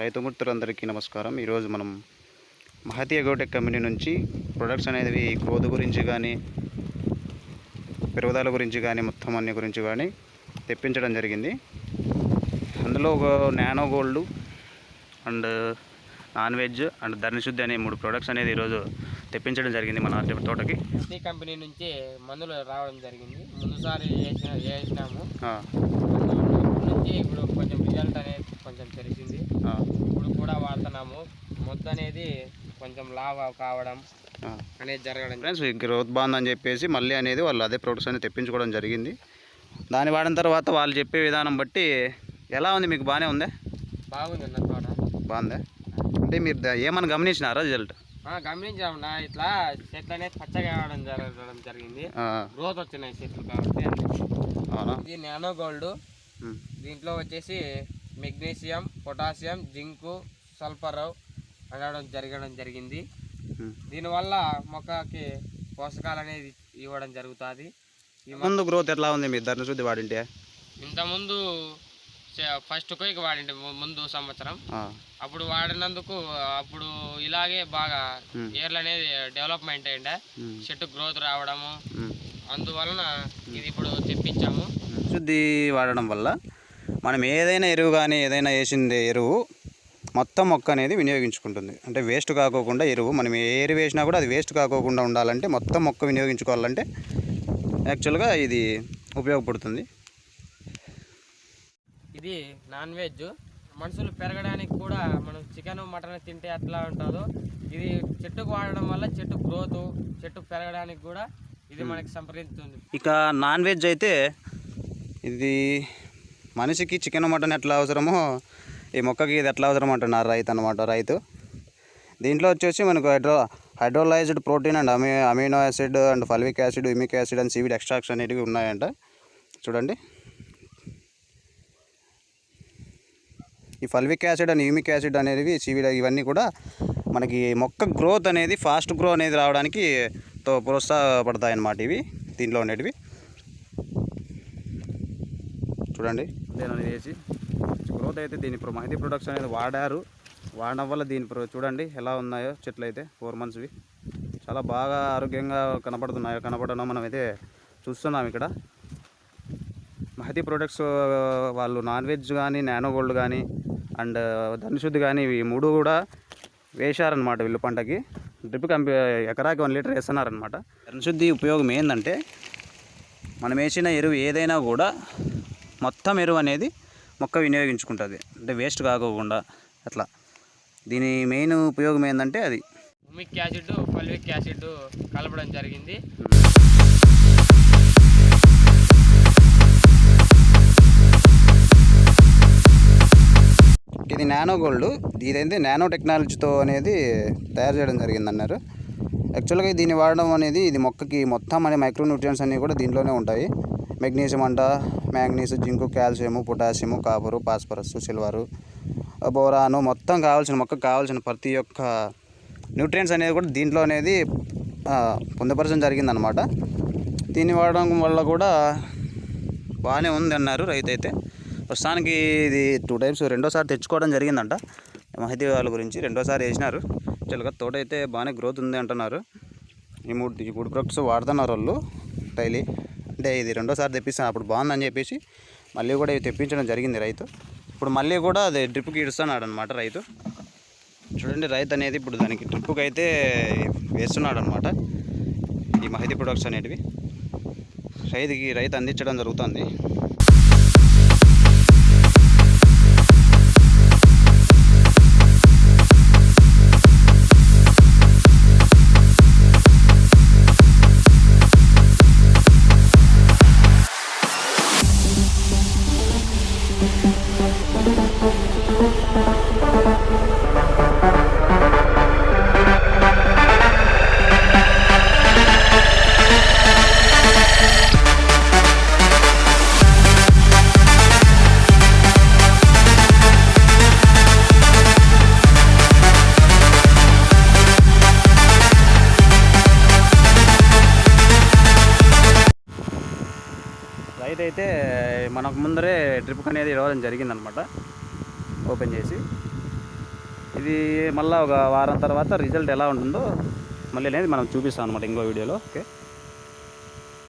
రైతు మిత్రులందరికీ నమస్కారం. ఈరోజు మనం మహతి అగోటెక్ కంపెనీ నుంచి ప్రొడక్ట్స్ అనేది గ్రోత్ గురించి కానీ పెరుగుదల గురించి కానీ మొత్తం అన్ని గురించి కానీ తెప్పించడం జరిగింది. అందులో ఒక nano gold and non veg and Dharanashuddhi అనే మూడు ప్రొడక్ట్స్ అనేది ఈరోజు తెప్పించడం జరిగింది మన తోటకి. ఈ కంపెనీ నుంచి మందులు రావడం జరిగింది. ముందుసారి వేసిన వేసినాము నుంచి ఇప్పుడు కొంచెం రిజల్ట్ అనేది కొంచెం తెలిసింది. కూడా వాడుతున్నాము. మొత్తం అనేది కొంచెం లావ్ కావడం. అనేది జరగడం. ఫ్రెండ్స్ ఈ గ్రోత్ బాగుందని చెప్పేసి మళ్ళీ అనేది వాళ్ళు అదే ప్రొడక్ట్స్ అనేది తెప్పించుకోవడం జరిగింది. దాన్ని వాడిన తర్వాత వాళ్ళు చెప్పే విధానం బట్టి ఎలా ఉంది? మీకు బాగానే ఉందా? బాగుంది తోట. బాగుందా? అంటే మీరు ఏమన్నా గమనించినారా రిజల్ట్? గమనించామన్నా ఇట్లా చెట్లు అనేది పచ్చగా అవడం జరగడం జరిగింది. గ్రోత్ వచ్చినాయి చెట్లు కాబట్టి అవునా? ఇది నానో గోల్డ్. దీంట్లో వచ్చేసి మెగ్నీషియం పొటాషియం జింకు సల్ఫర్ అనడం జరగడం జరిగింది. దీనివల్ల మొక్కకి పోషకాలు అనేది ఇవ్వడం జరుగుతుంది. ముందు గ్రోత్ ఎట్లా ఉంది మీ ధరణ శుద్ధి వాడింటే? ఇంతకుముందు ఫస్ట్ కొయ్యకి వాడింది ము- ముందు సంవత్సరం. అప్పుడు వాడినందుకు అప్పుడు ఇలాగే బాగా. ఏర్లు అనేది డెవలప్మెంట్ అయిండే. ఉమ్, చెట్టు గ్రోత్ రావడము. అందువలన ఇది ఇప్పుడు తెప్పించాము. శుద్ధి వాడడం వల్ల మనం ఏదైనా ఎరువు కానీ ఏదైనా వేసింది ఎరువు మొత్తం మొక్క అనేది వినియోగించుకుంటుంది. అంటే వేస్ట్ కాకోకుండా ఎరువు మనం ఏ ఎరువు వేసినా కూడా అది వేస్ట్ కాకోకుండా ఉండాలంటే మొత్తం మొక్క వినియోగించుకోవాలంటే యాక్చువల్గా ఇది ఉపయోగపడుతుంది. ఇది నాన్ వెజ్. మనుషులు పెరగడానికి కూడా మనం చికెన్ మటన్ తింటే ఎట్లా ఉంటుందో ఇది చెట్టుకు వాడడం వల్ల చెట్టు గ్రోత్ చెట్టు పెరగడానికి కూడా ఇది మనకి సంప్రదిస్తుంది ఇక నాన్ వెజ్ అయితే ఇది మనిషికి చికెన్ మటన్ ఎట్లా అవసరమో ఈ మొక్కకి ఇది ఎట్లా అవసరం అంటున్నారు రైతు అనమాట రైతు? దీంట్లో వచ్చేసి మనకు hydro hydrolyzed protein and ami amino acid and fulvic acid humic acid and seaweed extracts అనేటివి ఉన్నాయంట. చూడండి. ఈ fulvic acid and humic acid అనేవి సివిడ్ ఇవన్నీ కూడా మనకి మొక్క గ్రోత్ అనేది ఫాస్ట్ గ్రో అనేది రావడానికి తో ప్రోత్సాహపడతాయి అన్నమాట ఇవి దీంట్లో ఉండేటివి. చూడండి. నేను వేసి? గ్రోత్ అయితే దీని ఇప్పుడు ప్రొడక్ట్స్ అనేది వాడారు. వాడడం వల్ల దీని చూడండి ఎలా ఉన్నాయో చెట్లు అయితే ఫోర్ మంత్స్వి చాలా బాగా ఆరోగ్యంగా కనపడుతున్నాయో కనపడడం మనం అయితే చూస్తున్నాం ఇక్కడ. మహతి ప్రొడక్ట్స్ వాళ్ళు నాన్ వెజ్ కానీ నానో గోల్డ్ కానీ అండ్ ధనుషుద్ధి కానీ ఇవి మూడు కూడా వేశారనమాట వీళ్ళు పంటకి. డ్రిప్ కంపి ఎకరాకి వన్ లీటర్ వేస్తున్నారనమాట ధనశుద్ధి ఉపయోగం ఏంటంటే మనం వేసిన ఎరువు ఏదైనా కూడా మొత్తం ఎరువు అనేది మొక్క వినియోగించుకుంటుంది. అంటే వేస్ట్ కాకోకుండా అట్లా. దీని మెయిన్ ఉపయోగం ఏంటంటే అది. ఉమిక్ యాసిడ్ ఫల్విక్ యాసిడ్ కలపడం జరిగింది. ఇది నానో గోల్డ్. ఇదైతే నానో టెక్నాలజీతో అనేది తయారు చేయడం జరిగింది అన్నారు యాక్చువల్గా దీన్ని వాడడం అనేది ఇది మొక్కకి మొత్తం అనే మైక్రో న్యూట్రియన్స్ అన్నీ కూడా దీంట్లోనే ఉంటాయి. మెగ్నీషియం అంట manganese zinc calcium potassium copper phosphorus silver boron మొత్తం కావాల్సిన మొక్కకు కావాల్సిన ప్రతి ఒక్క న్యూట్రియన్స్ అనేది కూడా దీంట్లో అనేది పొందపరచడం పొందుపరచడం జరిగిందనమాట దీన్ని వాడడం వల్ల కూడా బాగానే ఉంది అన్నారు రైతు అయితే ప్రస్తుతానికి ఇది టూ టైమ్స్ రెండోసారి తెచ్చుకోవడం జరిగిందంట. మహితి వాళ్ళ గురించి రెండోసారి వేసినారు. యాక్చువల్గా తోట అయితే బాగానే గ్రోత్ ఉంది అంటున్నారు. ఈ మూడు ఈ మూడు ప్రొడక్ట్స్ వాడుతున్నారు వాళ్ళు డైలీ. అంటే ఇది రెండోసారి తెప్పిస్తాను. అప్పుడు బాగుందని చెప్పేసి మళ్ళీ కూడా ఇవి తెప్పించడం జరిగింది రైతు. ఇప్పుడు మళ్ళీ కూడా అది డ్రిప్కి ఇడుస్తున్నాడు అనమాట రైతు. చూడండి రైతు అనేది ఇప్పుడు దానికి డ్రిప్కి అయితే వేస్తున్నాడు అనమాట ఈ మహితి ప్రొడక్ట్స్ అనేటివి. రైతుకి రైతు అందించడం జరుగుతుంది. అయితే మనకు ముందరే డ్రిప్ అనేది ఇవ్వడం జరిగిందనమాట ఓపెన్ చేసి. ఇది మళ్ళీ ఒక వారం తర్వాత రిజల్ట్ ఎలా ఉంటుందో మళ్ళీ అనేది మనం చూపిస్తాం అనమాట ఇంకో వీడియోలో. ఓకే?